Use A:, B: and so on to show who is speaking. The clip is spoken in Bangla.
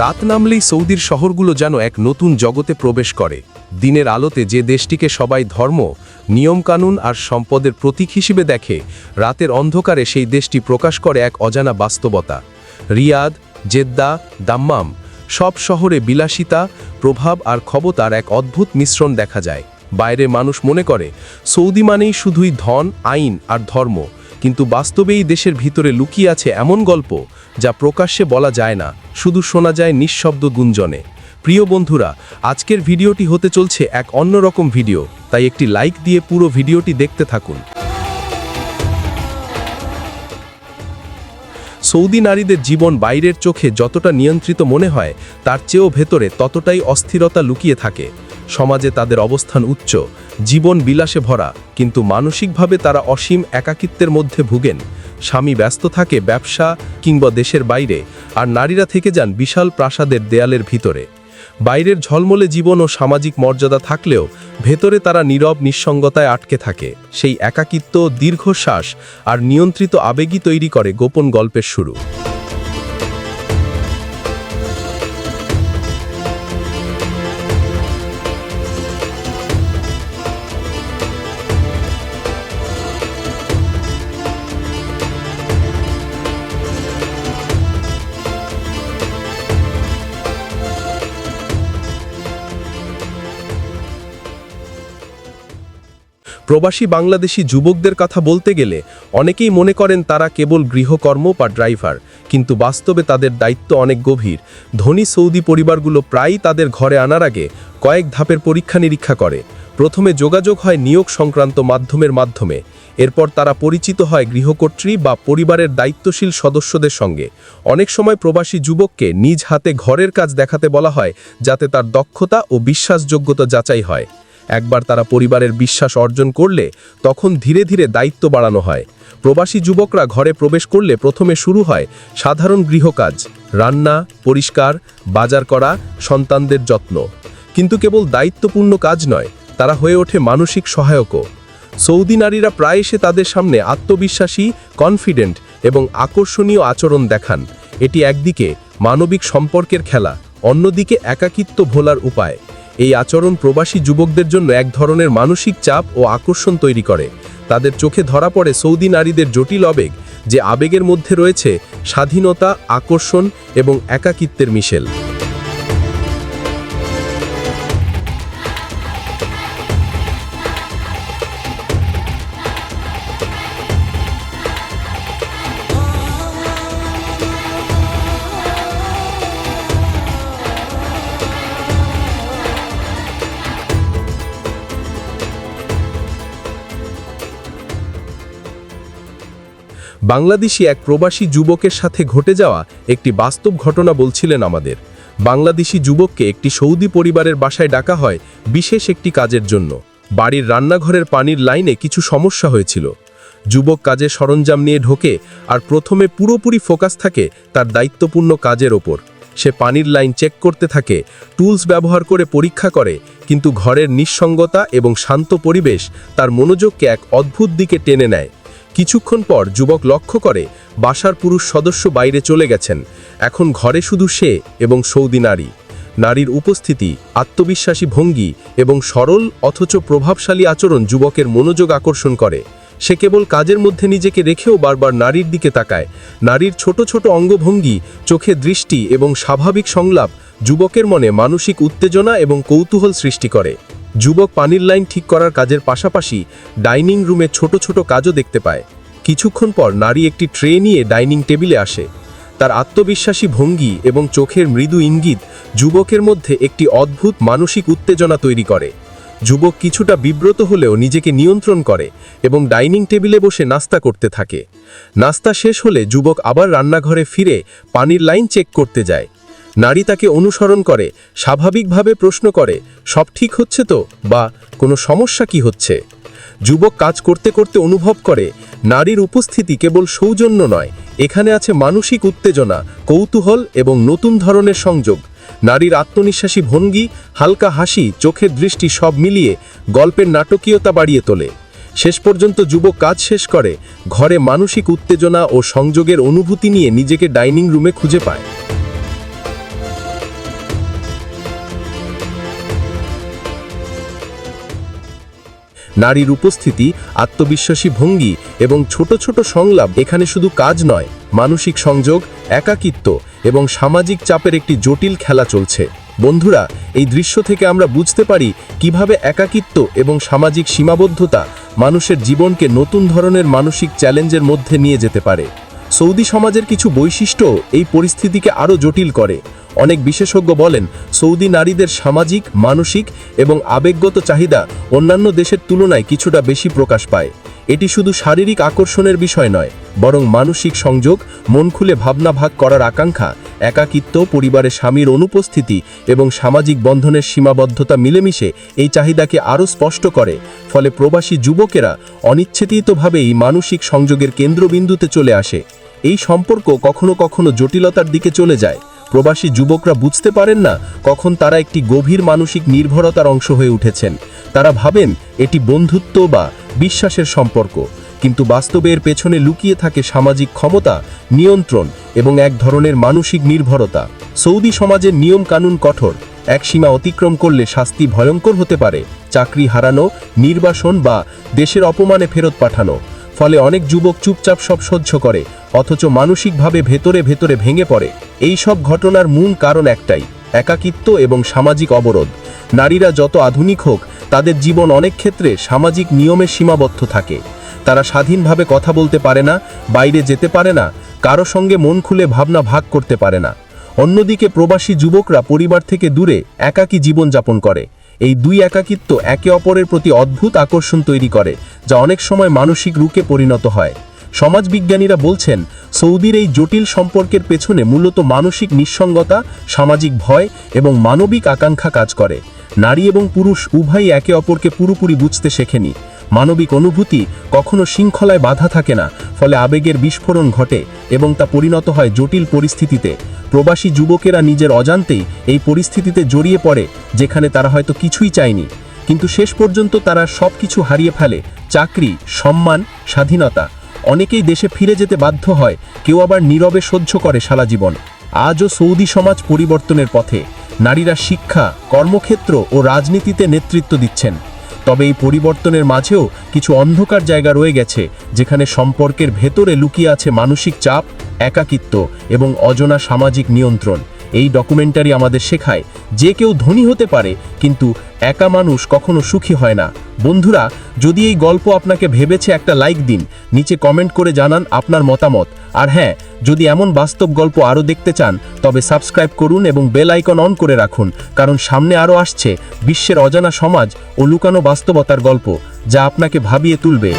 A: রাত নামলেই সৌদির শহরগুলো যেন এক নতুন জগতে প্রবেশ করে। দিনের আলোতে যে দেশটিকে সবাই ধর্ম, নিয়মকানুন আর সম্পদের প্রতীক হিসেবে দেখে, রাতের অন্ধকারে সেই দেশটি প্রকাশ করে এক অজানা বাস্তবতা। রিয়াদ, জেদ্দা, দাম্মাম সব শহরে বিলাসিতা, প্রভাব আর ক্ষমতার এক অদ্ভুত মিশ্রণ দেখা যায়। বাইরে মানুষ মনে করে, সৌদি মানেই শুধুই ধন, আইন আর ধর্ম। কিন্তু বাস্তবেই দেশের ভিতরে লুকিয়ে আছে এমন গল্প যা প্রকাশ্যে বলা যায় না, শুধু শোনা যায় নিঃশব্দ গুঞ্জনে। প্রিয় বন্ধুরা, আজকের ভিডিওটি হতে চলছে এক অন্যরকম ভিডিও, তাই একটি লাইক দিয়ে পুরো ভিডিওটি দেখতে থাকুন। সৌদি নারীদের জীবন বাইরের চোখে যতটা নিয়ন্ত্রিত মনে হয়, তার চেয়েও ভেতরে ততটাই অস্থিরতা লুকিয়ে থাকে। সমাজে তাদের অবস্থান উচ্চ জীবন বিলাসে ভরা, কিন্তু মানসিকভাবে তারা অসীম একাকিত্বের মধ্যে ভুগেন। স্বামী ব্যস্ত থাকে ব্যবসা কিংবা দেশের বাইরে, আর নারীরা থেকে যান বিশাল প্রাসাদের দেয়ালের ভিতরে। বাইরের ঝলমলে জীবন ও সামাজিক মর্যাদা থাকলেও, ভেতরে তারা নীরব নিঃসঙ্গতায় আটকে থাকে। সেই একাকিত্ব, দীর্ঘশ্বাস আর নিয়ন্ত্রিত আবেগই তৈরি করে গোপন গল্পের শুরু। প্রবাসী বাংলাদেশি যুবকদের কথা বলতে গেলে অনেকেই মনে করেন তারা কেবল গৃহকর্ম বা ড্রাইভার, কিন্তু বাস্তবে তাদের দায়িত্ব অনেক গভীর। ধনী সৌদি পরিবারগুলো প্রায়ই তাদের ঘরে আনার আগে কয়েক ধাপের পরীক্ষা নিরীক্ষা করে। প্রথমে যোগাযোগ হয় নিয়োগ সংক্রান্ত মাধ্যমের মাধ্যমে। এরপর তারা পরিচিত হয় গৃহকর্ত্রী বা পরিবারের দায়িত্বশীল সদস্যদের সঙ্গে। অনেক সময় প্রবাসী যুবককে নিজ হাতে ঘরের কাজ দেখাতে বলা হয়, যাতে তার দক্ষতা ও বিশ্বাসযোগ্যতা যাচাই হয়। একবার তারা পরিবারের বিশ্বাস অর্জন করলে তখন ধীরে ধীরে দায়িত্ব বাড়ানো হয়। প্রবাসী যুবকরা ঘরে প্রবেশ করলে প্রথমে শুরু হয় সাধারণ গৃহকাজ, রান্না, পরিষ্কার, বাজার করা, সন্তানদের যত্ন। কিন্তু কেবল দায়িত্বপূর্ণ কাজ নয়, তারা হয়ে ওঠে মানসিক সহায়কও। সৌদি নারীরা প্রায় এসে তাদের সামনে আত্মবিশ্বাসী কনফিডেন্ট এবং আকর্ষণীয় আচরণ দেখান। এটি একদিকে মানবিক সম্পর্কের খেলা, অন্যদিকে একাকিত্ব ভোলার উপায়। এই আচরণ প্রবাসী যুবকদের জন্য এক ধরনের মানসিক চাপ ও আকর্ষণ তৈরি করে। তাদের চোখে ধরা পড়ে সৌদি নারীদের জটিল আবেগ, যে আবেগের মধ্যে রয়েছে স্বাধীনতা, আকর্ষণ এবং একাকিত্বের মিশেল। বাংলাদেশি এক প্রবাসী যুবকের সাথে ঘটে যাওয়া একটি বাস্তব ঘটনা বলছিলেন আমাদের। বাংলাদেশি যুবককে একটি সৌদি পরিবারের বাসায় ডাকা হয় বিশেষ একটি কাজের জন্য। বাড়ির রান্নাঘরের পানির লাইনে কিছু সমস্যা হয়েছিল। যুবক কাজে সরঞ্জাম নিয়ে ঢোকে আর প্রথমে পুরোপুরি ফোকাস থাকে তার দায়িত্বপূর্ণ কাজের ওপর। সে পানির লাইন চেক করতে থাকে, টুলস ব্যবহার করে পরীক্ষা করে, কিন্তু ঘরের নিঃসঙ্গতা এবং শান্ত পরিবেশ তার মনোযোগকে এক অদ্ভুত দিকে টেনে নেয়। কিছুক্ষণ পর যুবক লক্ষ্য করে বাসার পুরুষ সদস্য বাইরে চলে গেছেন। এখন ঘরে শুধু সে এবং সৌদি নারী। নারীর উপস্থিতি, আত্মবিশ্বাসী ভঙ্গি এবং সরল অথচ প্রভাবশালী আচরণ যুবকের মনোযোগ আকর্ষণ করে। সে কেবল কাজের মধ্যে নিজেকে রেখেও বারবার নারীর দিকে তাকায়। নারীর ছোট ছোট অঙ্গভঙ্গি, চোখে দৃষ্টি এবং স্বাভাবিক সংলাপ যুবকের মনে মানসিক উত্তেজনা এবং কৌতূহল সৃষ্টি করে। যুবক পানির লাইন ঠিক করার কাজের পাশাপাশি ডাইনিং রুমে ছোট ছোট কাজও দেখতে পায়। কিছুক্ষণ পর নারী একটি ট্রে নিয়ে ডাইনিং টেবিলে আসে। তার আত্মবিশ্বাসী ভঙ্গি এবং চোখের মৃদু ইঙ্গিত যুবকের মধ্যে একটি অদ্ভুত মানসিক উত্তেজনা তৈরি করে। যুবক কিছুটা বিব্রত হলেও নিজেকে নিয়ন্ত্রণ করে এবং ডাইনিং টেবিলে বসে নাস্তা করতে থাকে। নাস্তা শেষ হলে যুবক আবার রান্নাঘরে ফিরে পানির লাইন চেক করতে যায়। নারী তাকে অনুসরণ করে, স্বাভাবিকভাবে প্রশ্ন করে, সব ঠিক হচ্ছে তো? বা কোনো সমস্যা কি হচ্ছে? যুবক কাজ করতে করতে অনুভব করে, নারীর উপস্থিতি কেবল সৌজন্য নয়, এখানে আছে মানসিক উত্তেজনা, কৌতূহল এবং নতুন ধরনের সংযোগ। নারীর আত্মনিশ্বাসী ভঙ্গি, হালকা হাসি, চোখের দৃষ্টি সব মিলিয়ে গল্পের নাটকীয়তা বাড়িয়ে তোলে। শেষ পর্যন্ত যুবক কাজ শেষ করে, ঘরে মানসিক উত্তেজনা ও সংযোগের অনুভূতি নিয়ে নিজেকে ডাইনিং রুমে খুঁজে পায়। নারীর উপস্থিতি, আত্মবিশ্বাসী ভঙ্গি এবং ছোট ছোট সংলাপ এখানে শুধু কাজ নয়, মানসিক সংযোগ, একাকিত্ব এবং সামাজিক চাপের একটি জটিল খেলা চলছে। বন্ধুরা, এই দৃশ্য থেকে আমরা বুঝতে পারি কীভাবে একাকিত্ব এবং সামাজিক সীমাবদ্ধতা মানুষের জীবনকে নতুন ধরনের মানসিক চ্যালেঞ্জের মধ্যে নিয়ে যেতে পারে। সৌদি সমাজের কিছু বৈশিষ্ট্য এই পরিস্থিতিকে আরও জটিল করে। অনেক বিশেষজ্ঞ বলেন, সৌদি নারীদের সামাজিক, মানসিক এবং আবেগগত চাহিদা অন্যান্য দেশের তুলনায় কিছুটা বেশি প্রকাশ পায়। এটি শুধু শারীরিক আকর্ষণের বিষয় নয়, বরং মানসিক সংযোগ, মন খুলে ভাবনা ভাগ করার আকাঙ্ক্ষা, একাকিত্ব, পরিবারে স্বামীর অনুপস্থিতি এবং সামাজিক বন্ধনের সীমাবদ্ধতা মিলেমিশে এই চাহিদাকে আরও স্পষ্ট করে। ফলে প্রবাসী যুবকেরা অনিচ্ছেতিতভাবেই মানসিক সংযোগের কেন্দ্রবিন্দুতে চলে আসে। এই সম্পর্ক কখনো কখনো জটিলতার দিকে চলে যায়। প্রবাসী যুবকরা বুঝতে পারেন না কখন তারা একটি গভীর মানসিক নির্ভরতার অংশ হয়ে উঠেছেন। তারা ভাবেন এটি বন্ধুত্ব বা বিশ্বাসের সম্পর্ক। কিন্তু বাস্তবে এর পেছনে লুকিয়ে থাকে সামাজিক ক্ষমতা, নিয়ন্ত্রণ এবং এক ধরনের মানসিক নির্ভরতা। সৌদি সমাজের নিয়ম কানুন কঠোর, এক সীমা অতিক্রম করলে শাস্তি ভয়ঙ্কর হতে পারে, চাকরি হারানো, নির্বাসন বা দেশের অপমানে ফেরত পাঠানো। ফলে অনেক যুবক চুপচাপ সব সহ্য করে অথচ মানসিকভাবে ভেতরে ভেতরে ভেঙে পড়ে। এই সব ঘটনার মূল কারণ একটাই, একাকিত্ব এবং সামাজিক অবরোধ। নারীরা যত আধুনিক হোক, তাদের জীবন অনেক ক্ষেত্রে সামাজিক নিয়মে সীমাবদ্ধ থাকে। তারা স্বাধীনভাবে কথা বলতে পারে না, বাইরে যেতে পারে না, কারও সঙ্গে মন খুলে ভাবনা ভাগ করতে পারে না। অন্যদিকে প্রবাসী যুবকরা পরিবার থেকে দূরে একাকী জীবনযাপন করে। এই দুই একাকিত্ব একে অপরের প্রতি অদ্ভুত আকর্ষণ তৈরি করে, যা অনেক সময় মানসিক রূপে পরিণত হয়। সমাজবিজ্ঞানীরা বলছেন, সৌদির এই জটিল সম্পর্কের পেছনে মূলত মানসিক নিঃসঙ্গতা, সামাজিক ভয় এবং মানবিক আকাঙ্ক্ষা কাজ করে। নারী এবং পুরুষ উভয়ই একে অপরকে পুরোপুরি বুঝতে শেখেনি। মানবিক অনুভূতি কখনো শৃঙ্খলায় বাধা থাকে না, ফলে আবেগের বিস্ফোরণ ঘটে এবং তা পরিণত হয় জটিল পরিস্থিতিতে। প্রবাসী যুবকেরা নিজের অজান্তেই এই পরিস্থিতিতে জড়িয়ে পড়ে, যেখানে তারা হয়তো কিছুই চায়নি। কিন্তু শেষ পর্যন্ত তারা সব কিছু হারিয়ে ফেলে, চাকরি, সম্মান, স্বাধীনতা। অনেকেই দেশে ফিরে যেতে বাধ্য হয়, কেউ আবার নীরবে সহ্য করে সারা জীবন। আজও সৌদি সমাজ পরিবর্তনের পথে, নারীরা শিক্ষা, কর্মক্ষেত্র ও রাজনীতিতে নেতৃত্ব দিচ্ছেন। তবে এই পরিবর্তনের মাঝেও কিছু অন্ধকার জায়গা রয়ে গেছে, যেখানে সম্পর্কের ভেতরে লুকিয়ে আছে মানসিক চাপ, একাকিত্ব এবং অজনা সামাজিক নিয়ন্ত্রণ। এই ডকুমেন্টারি আমাদের শেখায় যে কেউ ধনী হতে পারে, কিন্তু একা মানুষ কখনো সুখী হয় না। বন্ধুরা, যদি এই গল্প আপনাকে ভেবেছে একটা লাইক দিন, নিচে কমেন্ট করে জানান আপনার মতামত। আর হ্যাঁ যদি এমন বাস্তব গল্প আরও দেখতে চান, তবে সাবস্ক্রাইব করুন এবং বেল আইকন অন করে রাখুন, কারণ সামনে আরও আসছে বিশ্বের অজানা সমাজ ও লুকানো বাস্তবতার গল্প, যা আপনাকে ভাবিয়ে তুলবে।